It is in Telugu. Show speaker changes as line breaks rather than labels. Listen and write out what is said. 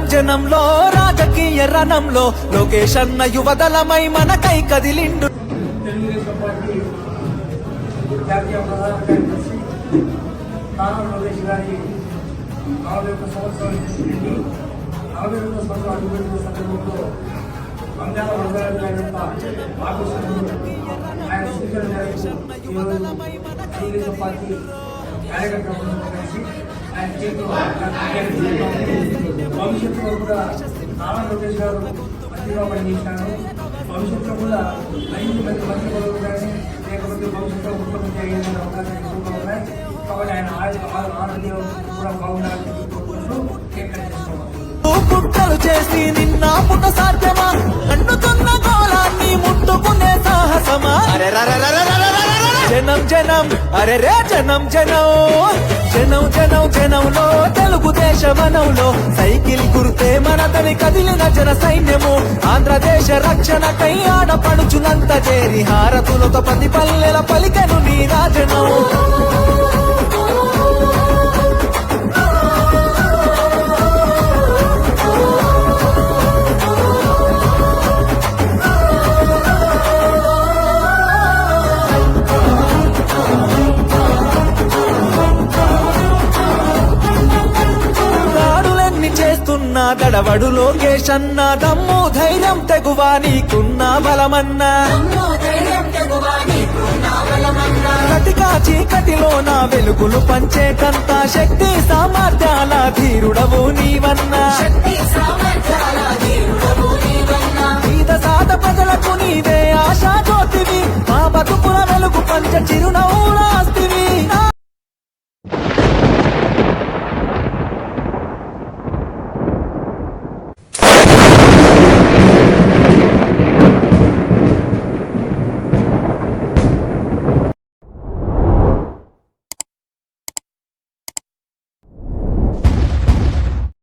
జనంలో రాకకి లోకేష్ అన్న యువదలమై మనకై కదిలిండు.
తెలుగుదేశం ఆయన సూచన ఆయన భవిష్యత్తులో కూడా నారా లోకేష్ గారు మంత్రిగా పనిచేశాను భవిష్యత్తులో కూడా ఐదు మంది మంత్రి కానీ లేకపోతే భవిష్యత్తులో ముఖ్యమంత్రి అయ్యే అవకాశాలు ఎక్కువగా ఉన్నాయి. కాబట్టి ఆయన ఆరోగ్య ఆరోగ్యం కూడా బాగుండాలని కోరుకుంటూ కేక్ కట్ చేసుకోవాలి.
పుట్టలు సాధ్యమా? జనం అరే రే జనం జనం. జనం జనం జనంలో తెలుగుదేశ వనంలో సైకిల్ గుర్తే మనతని కదిలిన జన సైన్యము. ఆంధ్రదేశ రక్షణకై ఆడపడుచునంత చేరి హారతులతో పది పల్లెల పలికను నీ రాజన అన్న దడవడు లోకేషన్న దమ్ము ధైర్యం తెగువా నీకున్న బలమన్నా. కటికా చీకటిలో నా వెలుగులు పంచేటంత శక్తి సామర్థ్యాల ధీరుడవు నీవ